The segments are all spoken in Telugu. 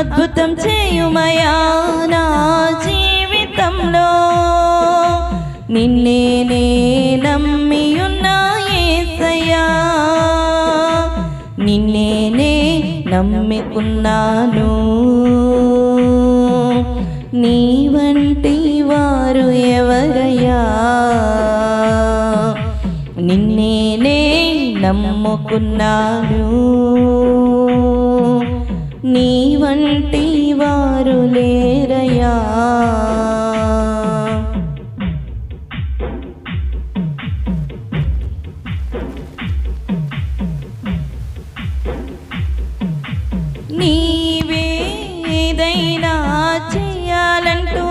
అద్భుతం చేయుమయా నా జీవితంలో? నిన్నేనే నమ్మి ఉన్నా ఏసయ్యా. నిన్నేనే నమ్మికున్నాను. నీ వంటి వారు ఎవరయ్యా? నిన్నేనే నమ్ముకున్నాను. నీ వంటి వారు లేరయా నీవే ఏదైనా చేయాలంటూ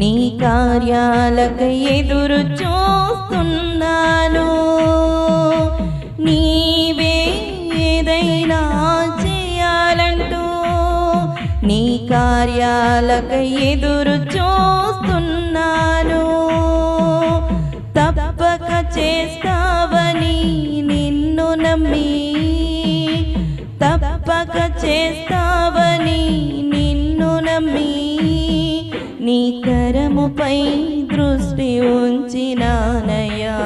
నీ కార్యాలకు ఎదురు చూస్తున్నాను. కార్యాలకు ఎదురు చూస్తున్నాను. తప్పక చేస్తావని నిన్ను నమ్మి. తప్పక చేస్తావని నిన్ను నమ్మి. నీ కరముపై దృష్టి ఉంచినానయ్యా.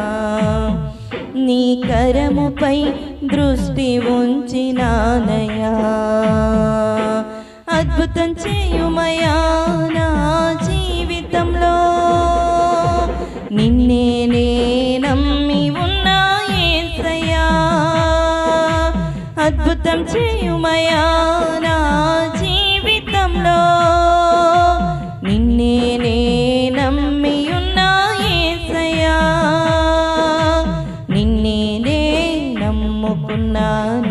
నీ కరముపై దృష్టి ఉంచినానయ్యా. అద్భుతం చేయుమయా అద్భుతం చేయుమయా నా జీవితంలో. నిన్నేనే నమ్మి ఉన్నా ఏసయ్యా. నిన్నేనే నమ్ముకున్నాను.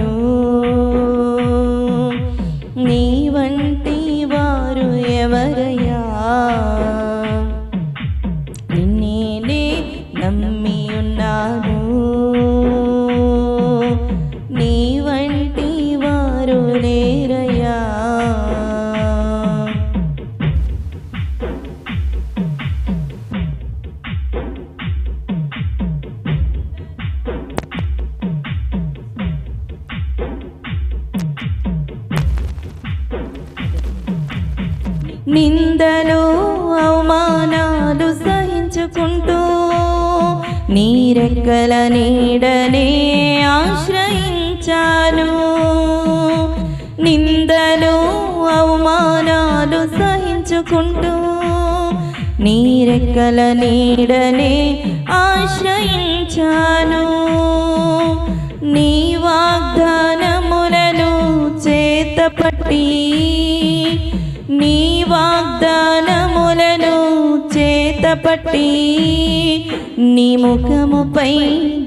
నిందలు అవమానాలు సహించుకుంటూ నీరెక్కల నీడనే ఆశ్రయించాను. నిందలు అవమానాలు సహించుకుంటూ నీరెక్కల నీడనే ఆశ్రయించాను. నీ వాగ్దానములను చేతపట్టి నీ వాగ్దానములను చేతపట్టి నీ ముఖముపై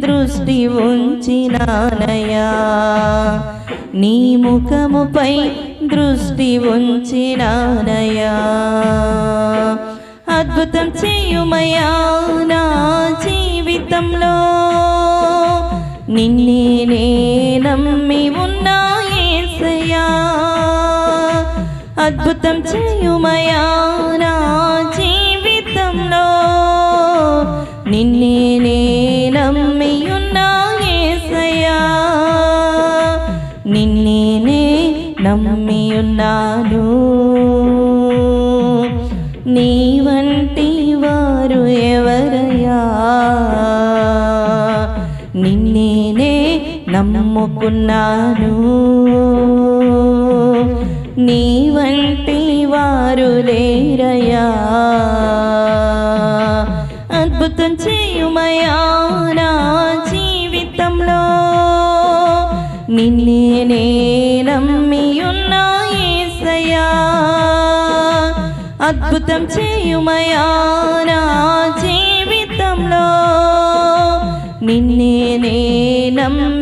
దృష్టి ఉంచినానయా నీ ముఖముపై దృష్టి ఉంచినానయా అద్భుతం చేయుమయా నా జీవితంలో. నిన్నే అద్భుతం చేయుమయా నా జీవితంలో. నిన్నే నమ్మి ఉన్నా ఏసయ్యా. నిన్నే నమ్మి ఉన్నాను నీ వంటి వారు ఎవరయ్యా? నిన్నే నమ్ముకున్నాను. నీ వంటి వారు లేరయా అద్భుతం చేయుమయా నా జీవితంలో. నిన్నే నే నమ్మి ఉన్నా ఏసయా అద్భుతం చేయుమయా నా జీవితంలో. నిన్నే నే నమ్మి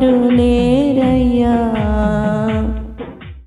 করো